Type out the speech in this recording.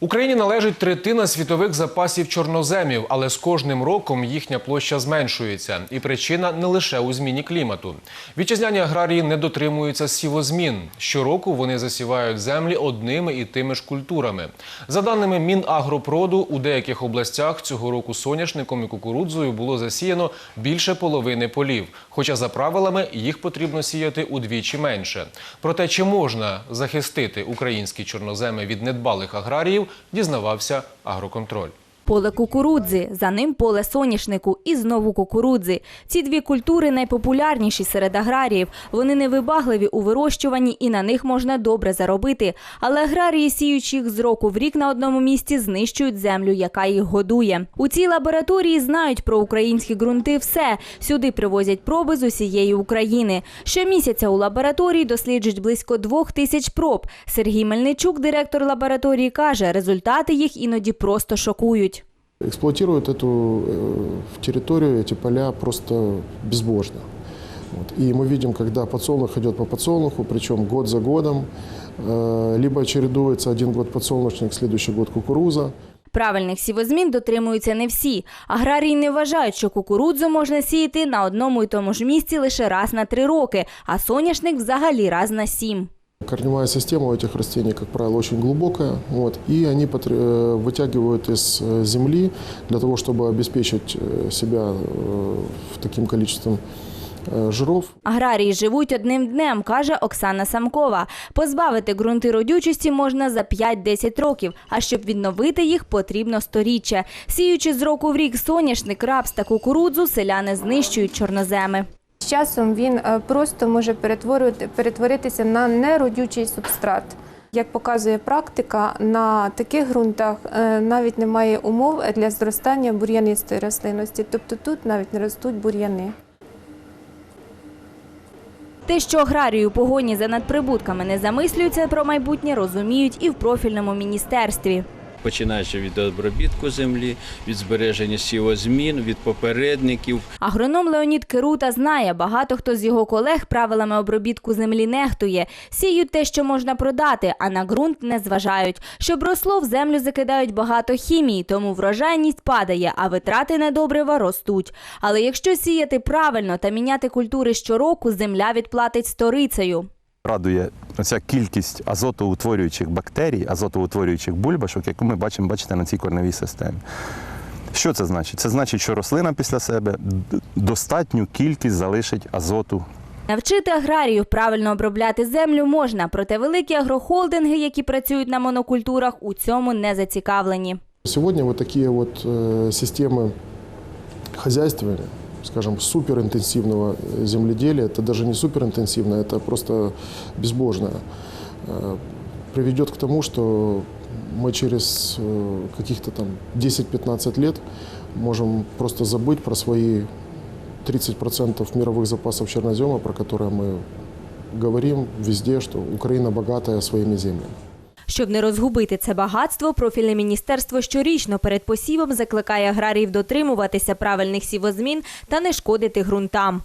Україні належить третина світових запасів чорноземів, але з кожним роком їхня площа зменшується. І причина не лише у зміні клімату. Вітчизняні аграрії не дотримуються сівозмін. Щороку вони засівають землі одними і тими ж культурами. За даними Мінагропроду, у деяких областях цього року соняшником і кукурудзою було засіяно більше половини полів. Хоча за правилами їх потрібно сіяти удвічі менше. Проте чи можна захистити українські чорноземи від недбалих аграріїв, дізнавався агроконтроль. Поле кукурудзи, за ним поле соняшнику і знову кукурудзи. Ці дві культури найпопулярніші серед аграріїв. Вони невибагливі у вирощуванні і на них можна добре заробити. Але аграрії, сіючи їх з року в рік на одному місці, знищують землю, яка їх годує. У цій лабораторії знають про українські ґрунти все. Сюди привозять проби з усієї України. Щомісяця у лабораторії досліджують близько двох тисяч проб. Сергій Мельничук, директор лабораторії, каже, результати їх іноді просто шокують. эксплуатируют эту э, территорию, эти поля просто безбожно. Вот. И мы видим, когда подсолнух идет по подсолнуху, причем год за годом, э, либо чередуется один год подсолнечник, следующий год кукуруза. Правильних сівозмін дотримуються не всі. Аграрії не вважають, що кукурудзу можна сіяти на одному і тому ж місці лише раз на три роки, а соняшник взагалі раз на сім. Корневая система у этих растений, как правило, очень глубокая, вот, и они потр- э, вытягивают из э, земли для того, чтобы обеспечить э, себя э, таким количеством э, жиров. Аграрії живуть одним днем, каже Оксана Самкова. Позбавити ґрунти родючості можна за 5-10 років, а щоб відновити їх, потрібно сторіччя. Сіючи з року в рік соняшник, рапс та кукурудзу, селяни знищують чорноземи. Часом він е, просто може перетворитися на неродючий субстрат. Як показує практика, на таких ґрунтах е, навіть немає умов для зростання бур'янистої рослинності, тобто тут навіть не ростуть бур'яни. Те, що аграрії у погоні за надприбутками не замислюються про майбутнє, розуміють і в профільному міністерстві. Починаючи від обробітку землі, від збереження сівозмін, від попередників. Агроном Леонід Керута знає, багато хто з його колег правилами обробітку землі нехтує. Сіють те, що можна продати, а на ґрунт не зважають. Щоб росло, в землю закидають багато хімії, тому врожайність падає, а витрати на добрива ростуть. Але якщо сіяти правильно та міняти культури щороку, земля відплатить сторицею. Радує оця кількість азотоутворюючих бактерій, азотоутворюючих бульбашок, яку ми бачимо бачите, на цій корневій системі. Що це значить? Це значить, що рослина після себе достатню кількість залишить азоту Навчити аграріїв правильно обробляти землю можна, проте великі агрохолдинги, які працюють на монокультурах, у цьому не зацікавлені. Сегодня вот такие вот э, системы хозяйствования, скажем, суперинтенсивного земледелия, это даже не суперинтенсивное, это просто безбожное, э, приведет к тому, что мы через э, каких-то там 10-15 лет можем просто забыть про свои 30% мировых запасов чернозема, про которые мы говорим везде, что Украина богатая своими землями. Щоб не розгубити це багатство, профільне міністерство щорічно перед посівом закликає аграріїв дотримуватися правильних сівозмін та не шкодити ґрунтам.